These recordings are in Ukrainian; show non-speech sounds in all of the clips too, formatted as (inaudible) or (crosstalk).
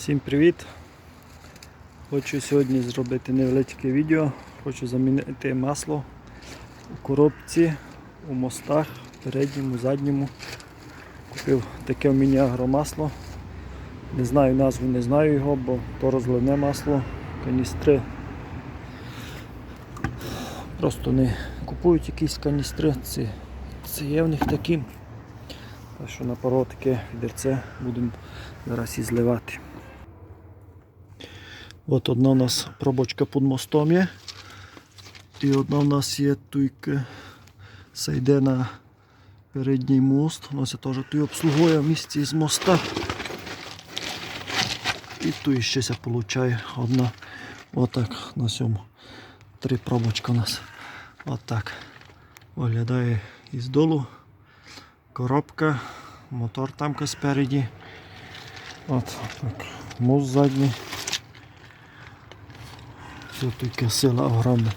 Всім привіт! Хочу сьогодні зробити невеличке відео. Хочу замінити масло у коробці, у мостах, передньому, задньому. Купив таке в міні агромасло. Не знаю назву, не знаю його, бо то розливне масло, каністри. Просто не купують якісь каністри, це, це є в них такі. Так що на пару таке відерце будемо зараз і зливати. От одна у нас пробочка під мостом є. І одна у нас є туйка. Це йде на передній мост. Воно це теж тут обслуговує в місці з моста. І тут ще ся получає одна. Отак на цьому. Три пробочка у нас. Отак. Виглядає із долу. Коробка, мотор там спереді. От так. Мост задній. Все таке сила огромна.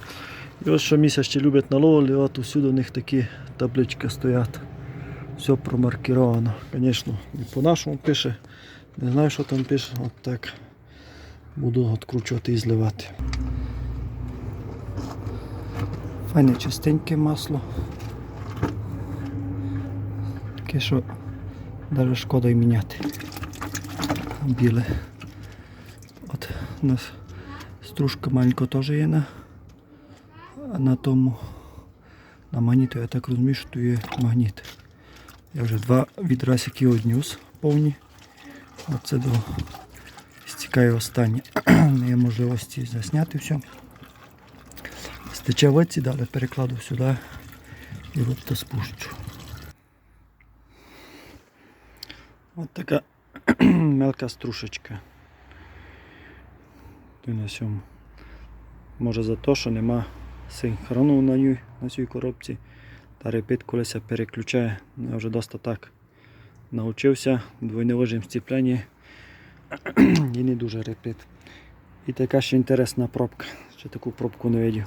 І ось що місяць ще люблять наловили, от усюди у них такі таблички стоять. Все промаркіровано. Звісно, і по-нашому пише. Не знаю, що там пише, от так. Буду відкручувати і зливати. Файне чистеньке масло. Таке, що навіть шкода й міняти. Біле. От нас стружка маленька теж є на, на тому на магніту, я так розумію, що тут є магніт. Я вже два відрасики однюс повні. Оце до стікає останнє. Не (clears throat) є можливості засняти все. Стече в далі перекладу сюди і то спущу. Ось така (clears throat) мелка струшечка. На сьому. Може за те, що нема синхрону на ній, на цій коробці. Та репит колеса переключає. Я вже досить так навчився двойневижим стіпленні і не дуже репит. І така ще інтересна пробка. Ще таку пробку не видів.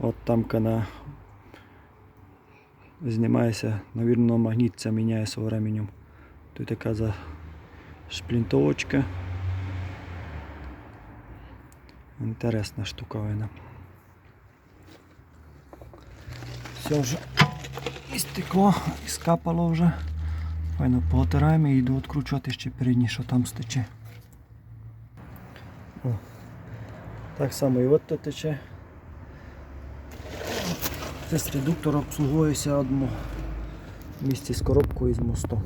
От там на знімається, навірно, магніт це міняє з временем. Тут така за шплінтовочка. Інтересна штуковина. Все вже і стекло, і скапало вже. Файно поотираємо і йду відкручувати ще передні, що там стече. О. Так само і от тече. Цей редуктор обслуговується одному місці з коробкою і з мостом.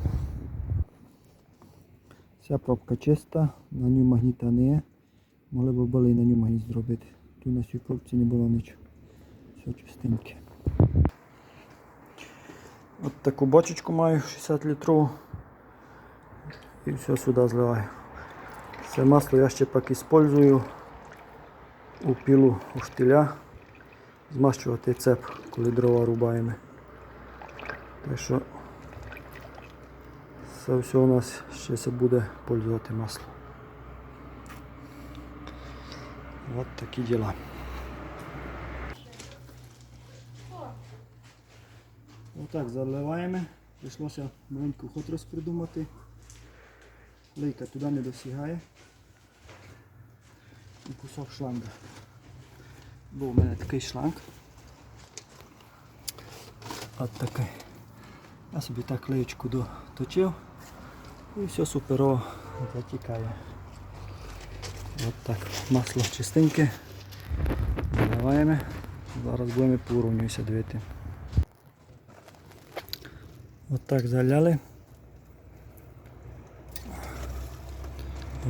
Ця пробка чиста, на ній магніта не. Могли б були і на ній магніт зробити. Тут на пробці не було нічого. Все чистеньке. От таку бочечку маю 60 літрову. І все сюди зливаю. Це масло я ще поки использую у пілу у штиля. Змащувати цеп, коли дрова рубаємо. Так що це все у нас ще буде пользувати масло. От такі діла. Отак заливаємо. Прийшлося маленьку хотрос придумати. Лейка туди не досягає. І кусок шланга. Був у мене такий шланг. От такий. Я собі так леєчку доточив і все суперово затікає. От так. Масло чистеньке. Заливаємо. Зараз будемо по уровню дивити. От так заляли.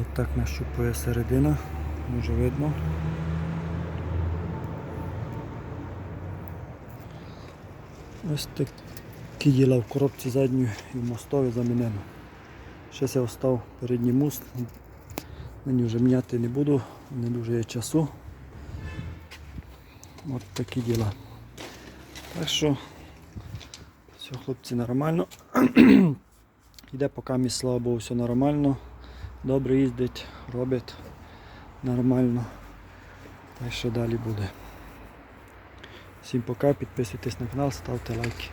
От так нащупує середина, може видно. Ось такі діла в коробці задньої і в мостові замінено. Ще я остав передній мост, мені вже міняти не буду, не дуже є часу. От такі діла. Так що все, хлопці, нормально. (clears throat) Йде поки мій слава Богу, все нормально. Добре їздить, робить нормально. Так що далі буде. Всім пока, підписуйтесь на канал, ставте лайки.